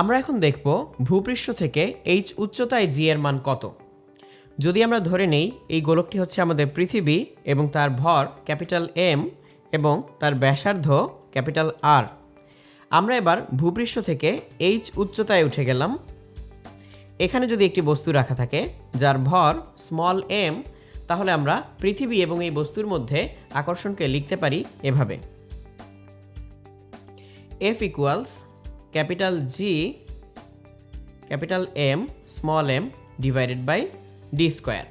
আমরা এখন দেখব ভূপৃষ্ঠ থেকে এইচ উচ্চতায় জি এর মান কত। যদি আমরা ধরে নেই, এই গোলকটি হচ্ছে আমাদের পৃথিবী এবং তার ভর ক্যাপিটাল এম এবং তার ব্যাসার্ধ ক্যাপিটাল আর আমরা এবার ভূপৃষ্ঠ থেকে এইচ উচ্চতায় উঠে গেলাম। এখানে যদি একটি বস্তু রাখা থাকে, যার ভর স্মল এম তাহলে আমরা পৃথিবী এবং এই বস্তুর মধ্যে আকর্ষণকে লিখতে পারি এভাবে। F equals capital G capital M small M divided by D square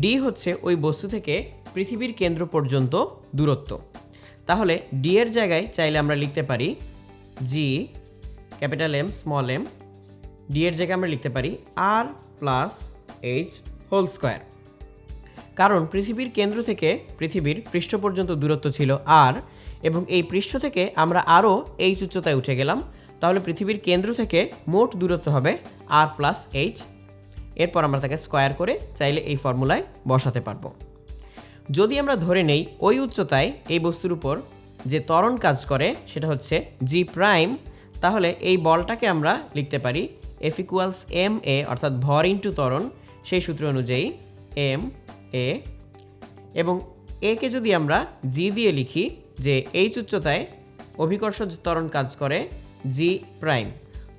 D হচ্ছে ওই বস্তু থেকে পৃথিবীর কেন্দ্র পর্যন্ত দূরত্ব। তাহলে ডি এর জায়গায় চাইলে আমরা লিখতে পারি G capital M small M D এর জায়গায় আমরা লিখতে পারি আর প্লাস এইচ হোল স্কোয়ার কারণ পৃথিবীর কেন্দ্র থেকে পৃথিবীর পৃষ্ঠ পর্যন্ত দূরত্ব ছিল আর এবং এই পৃষ্ঠ থেকে আমরা আরও এইচ উচ্চতায় উঠে গেলাম। তাহলে পৃথিবীর কেন্দ্র থেকে মোট দূরত্ব হবে আর প্লাস এইচ এরপর আমরা তাকে স্কোয়ার করে চাইলে এই ফর্মুলায় বসাতে পারব। যদি আমরা ধরে নেই ওই উচ্চতায় এই বস্তুর উপর যে ত্বরণ কাজ করে, সেটা হচ্ছে জি প্রাইম তাহলে এই বলটাকে আমরা লিখতে পারি এফ ইকুয়ালস এম এ অর্থাৎ ভর ইন্টু ত্বরণ, সেই সূত্র অনুযায়ী এম এ এবং একে যদি আমরা জি দিয়ে লিখি যে এইচ উচ্চতায় অভিকর্ষজ ত্বরণ কাজ করে জি প্রাইম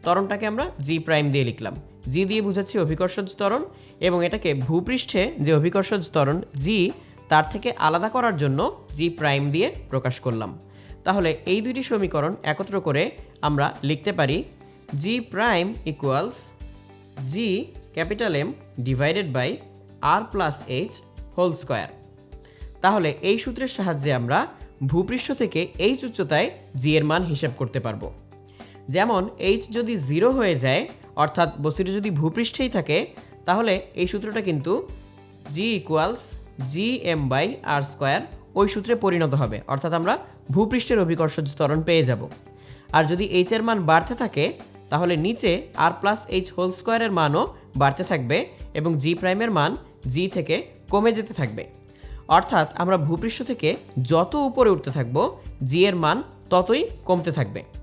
ত্বরণটাকে আমরা জি প্রাইম দিয়ে লিখলাম। জি দিয়ে বুঝাচ্ছি অভিকর্ষজ ত্বরণ এবং এটাকে ভূপৃষ্ঠে যে অভিকর্ষজ ত্বরণ জি তার থেকে আলাদা করার জন্য জি প্রাইম দিয়ে প্রকাশ করলাম। তাহলে এই দুইটি সমীকরণ একত্র করে আমরা লিখতে পারি G prime equals G capital M divided by R plus H whole square তাহলে এই সূত্রের সাহায্যে আমরা ভূপৃষ্ঠ থেকে এইচ উচ্চতায় জি এর মান হিসাব করতে পারব। যেমন এইচ যদি জিরো হয়ে যায়, অর্থাৎ বস্তুটি যদি ভূপৃষ্ঠেই থাকে, তাহলে এই সূত্রটা কিন্তু G equals G M by R square ওই সূত্রে পরিণত হবে। অর্থাৎ আমরা ভূপৃষ্ঠের অভিকর্ষজ ত্বরণ পেয়ে যাব। আর যদি এইচ এর মান বাড়তে থাকে, তাহলে নিচে আর প্লাস এইচ হোল স্কোয়ারের মানও বাড়তে থাকবে এবং জি প্রাইমের মান জি থেকে কমে যেতে থাকবে। অর্থাৎ আমরা ভূপৃষ্ঠ থেকে যত উপরে উঠতে থাকব জি এর মান ততই কমতে থাকবে।